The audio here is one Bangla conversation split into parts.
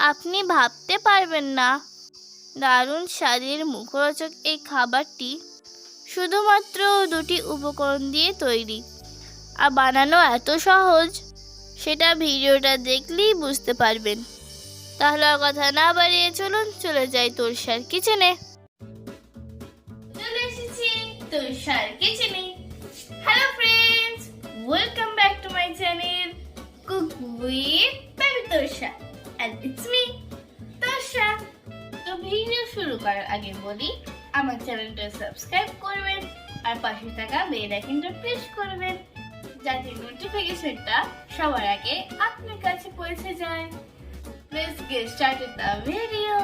আপনি ভাবতে পারবেন না। দারুণ স্বাদের মুখরোচক এই খাবারটি শুধুমাত্র দুটি উপকরণ দিয়ে তৈরি। আর বানানো এত সহজ, সেটা ভিডিওটা দেখলেই বুঝতে পারবেন। তাহলে আর কথা না বাড়িয়ে চলুন, চলে যাই তোরসার কিচেনে। চলে এসেছি তোরসার কিচেনে। Hello friends welcome back to my channel cook with baby Torsa and it's me Torsa তো ভিডিও শুরু করার আগে বলি, আমার চ্যানেলটা সাবস্ক্রাইব করবেন আর পাশে থাকা বেল আইকনটা প্রেস করবেন যাতে নোটিফিকেশনটা সবার আগে আপনার কাছে পৌঁছে যায় Let's get started the video.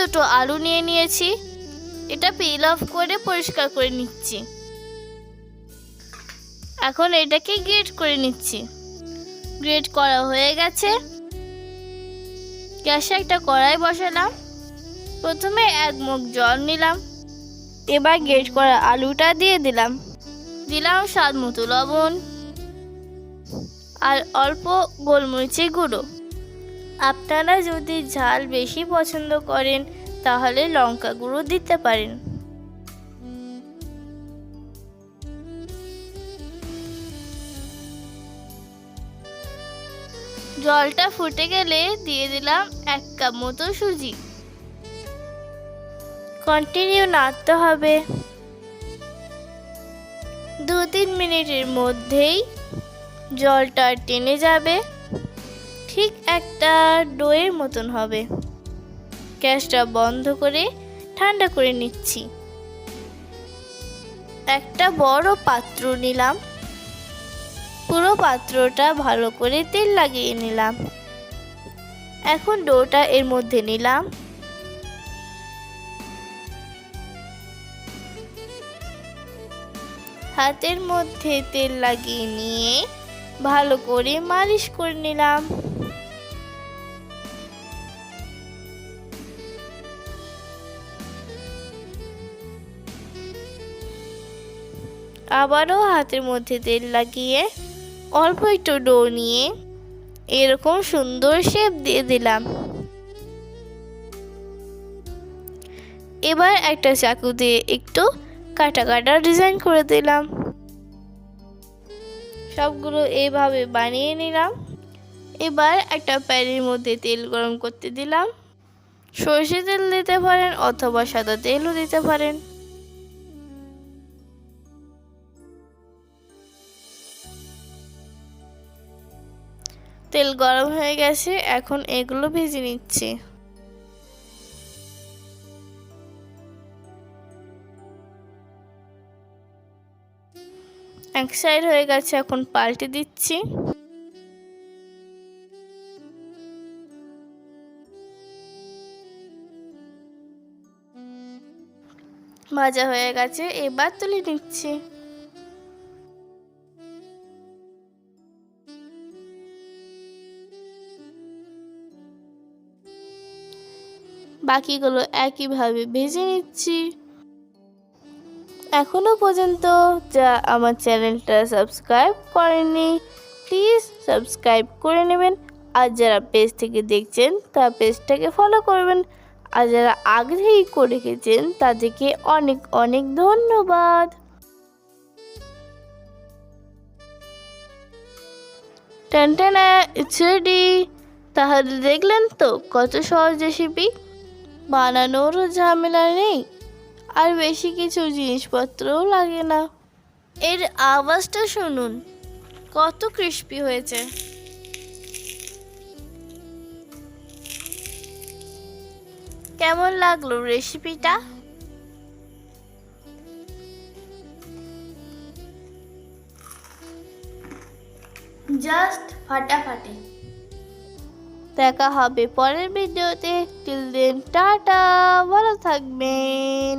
দুটো আলু নিয়ে নিয়েছি। এটা পিল অফ করে পরিষ্কার করে নিচ্ছি। এখন এটাকে গ্রেট করে নিচ্ছি। গ্রেট করা হয়ে গেছে। গ্যাসে একটা কড়াই বসালাম। প্রথমে এক মুখ জল নিলাম। এবার গ্রেট করা আলুটা দিয়ে দিলাম। দিলাম স্বাদ মতো লবণ আর অল্প গোলমরিচের গুঁড়ো। আপনারা যদি ঝাল বেশি পছন্দ করেন, তাহলে লঙ্কা গুঁড়ো দিতে পারেন। জলটা ফুটে গেলে দিয়ে দিলাম এক কাপ মতো সুজি। কন্টিনিউ নাড়তে হবে। দু তিন মিনিটের মধ্যেই জলটা টেনে যাবে। ঠিক একটা ডোয়ের মতন হবে। গ্যাসটা বন্ধ করে ঠান্ডা করে নিচ্ছি। একটা বড় পাত্র নিলাম। পুরো পাত্রটা ভালো করে তেল লাগিয়ে নিলাম। এখন ডোটা এর মধ্যে নিলাম। হাতের মধ্যে তেল লাগিয়ে নিয়ে ভালো করে মালিশ করে নিলাম। আবারও হাতের মধ্যে তেল লাগিয়ে অল্প একটু ডো নিয়ে এরকম সুন্দর শেপ দিয়ে দিলাম। এবার একটা চাকু দিয়ে একটু কাটা কাটা ডিজাইন করে দিলাম। সবগুলো এইভাবে বানিয়ে নিলাম। এবার একটা প্যানের মধ্যে তেল গরম করতে দিলাম। সর্ষে তেল দিতে পারেন অথবা সাদা তেলও দিতে পারেন। তেল গরম হয়ে গেছে, এখন এগুলো ভেজে নিচ্ছি। এক সাইড হয়ে গেছে, এখন পাল্টে দিচ্ছি। ভাজা হয়ে গেছে, এবার তুলে নিচ্ছি। বাকিগুলো একইভাবে ভেজে নিচ্ছি। এখনও পর্যন্ত যা আমার চ্যানেলটা সাবস্ক্রাইব করেনি প্লিজ সাবস্ক্রাইব করে নেবেন। আর যারা পেজ থেকে দেখছেন, তার পেজটাকে ফলো করবেন। আর যারা আগে থেকেই করে রেখেছেন তাদেরকে অনেক অনেক ধন্যবাদ। টানটানা ইটস রেডি তাহলে দেখলেন তো কত সহজ রেসিপি বানানোরও ঝামেলা নেই। আর বেশি কিছু জিনিসপত্রও লাগে না। এর আওয়াজটা শুনুন, কত ক্রিস্পি হয়েছে। কেমন লাগল রেসিপিটা জাস্ট ফাটাফাটি। দেখা হবে পরের ভিডিওতে। টিল দেন টাটা ভালো থাকবেন।